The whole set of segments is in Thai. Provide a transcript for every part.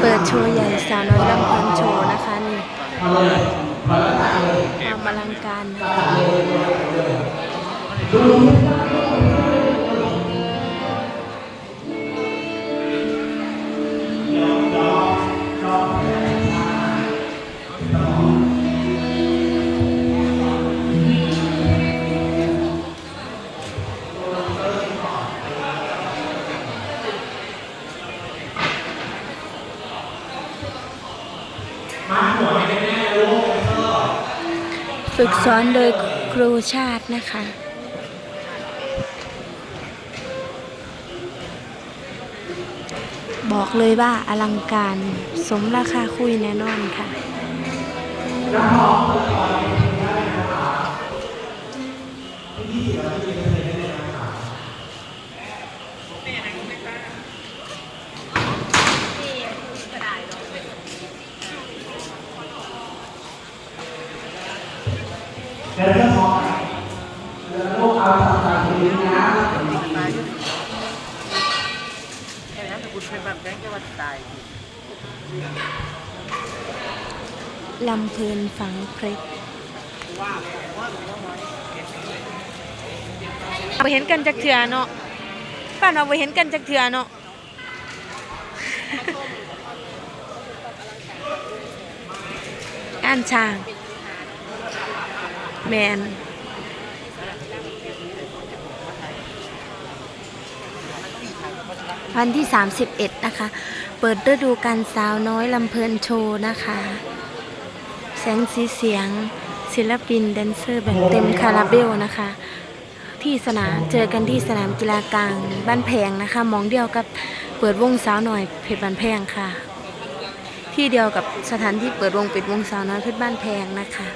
เปิดโชว์ใหญ่สาวน้อยลำเพลินโชว์นะคะนี่ความอลังการนะคะ ฝึกสอนโดยครูชาตินะคะ บอกเลยว่าอลังการสมราคาคุยแน่นอนค่ะ เดี๋ยวเรามองเดี๋ยวลูกเอาทำการทีนี้นะ แค่นั้นแต่คุณเป็นแบบแบงค์จะว่าตาย ลำเพลินฝังเพชรไปเห็นกันจากเถื่อเนาะป้านเอาไปเห็นกันจากเถื่อเนาะก้านช้าง แมนวันที่ 31 นะคะ เปิดฤดูการสาวน้อยลำเพลินโชว์นะคะ แสงสีเสียง ศิลปินแดนเซอร์แบบเต็มคาราเบลนะคะ ที่สนามเจอกันที่สนามกีฬากลางบ้านแพงนะคะ มองเดียวกับเปิดวงสาวหน่อยเพชรบ้านแพงค่ะ ที่เดียวกับสถานที่เปิดวงปิดวงสาวน้อยเพชรบ้านแพงนะคะ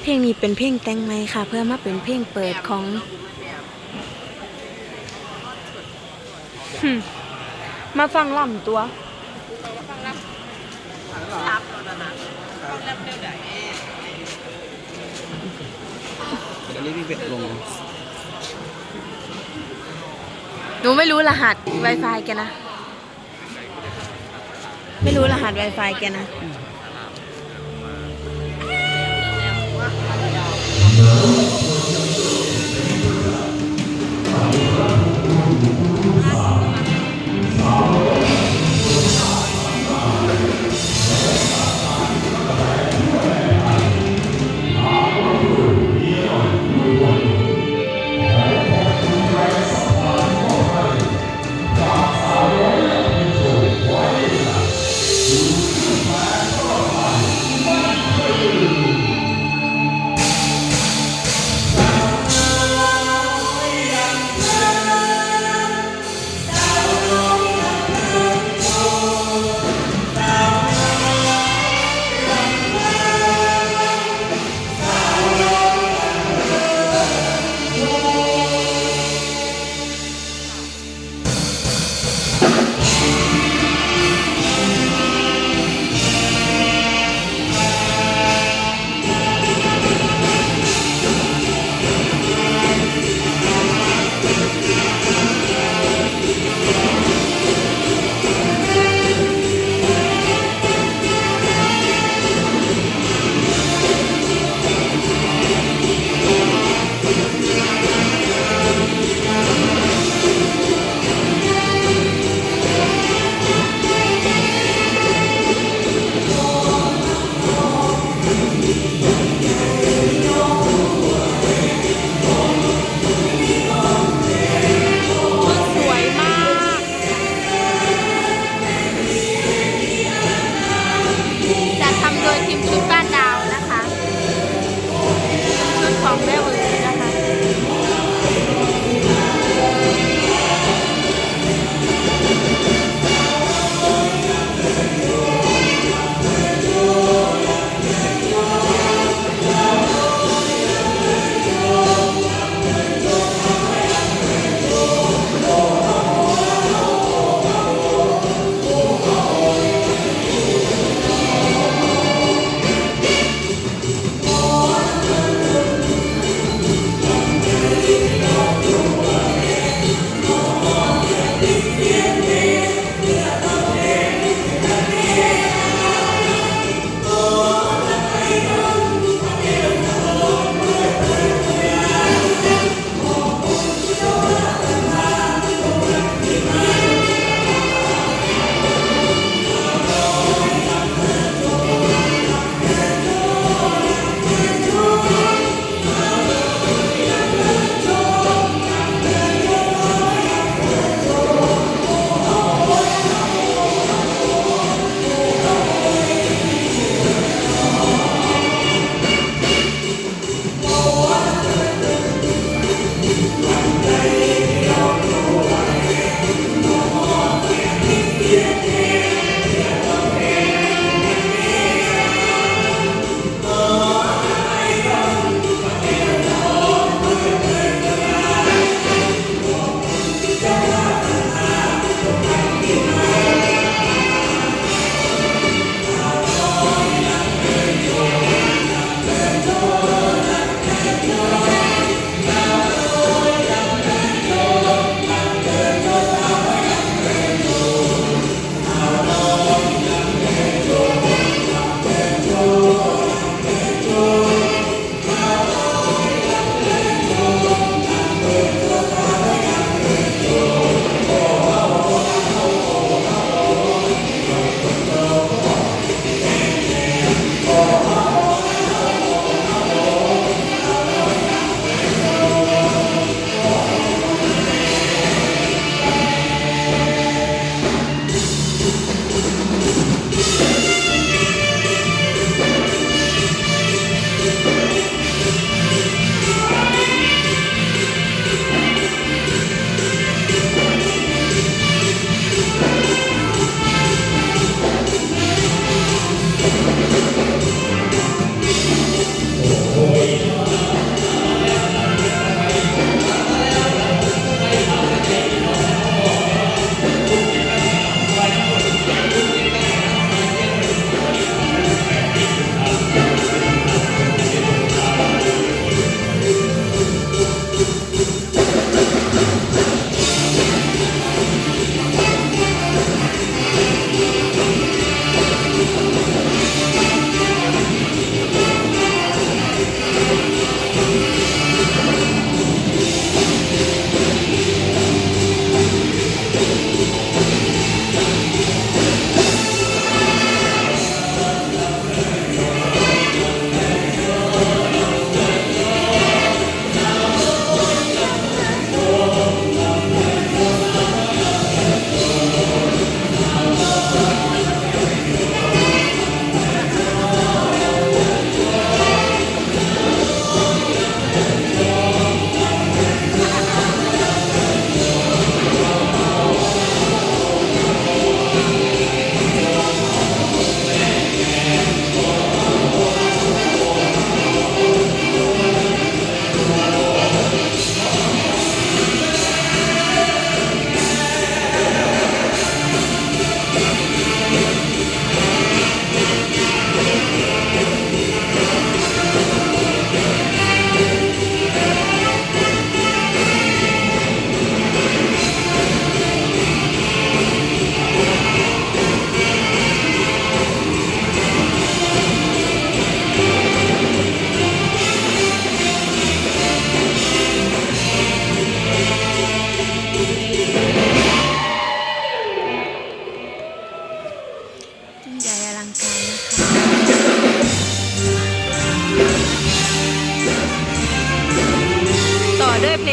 เพลงนี้เป็นเพลงแต่งไหมค่ะ เพื่อมาเป็นเพลงเปิดของมาฟังล่ำตัว เดี๋ยวนี้พี่เป็ดลง หนูไม่รู้รหัส Wi-Fi แกนะ ไม่รู้รหัส Wi-Fi แกนะ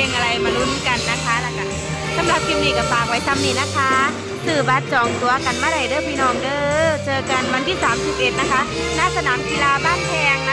งอะไรมาลุ้นกันนะคะแล้วกันสำหรับคลิปนี้ก็ฝากไว้ซ้ำนี้นะคะสื่อบัตรจองตัวกันเมื่อไรเด้อพี่น้องเด้อเจอกันวันที่ 31 นะคะ หน้าสนามกีฬาบ้านแพงนะ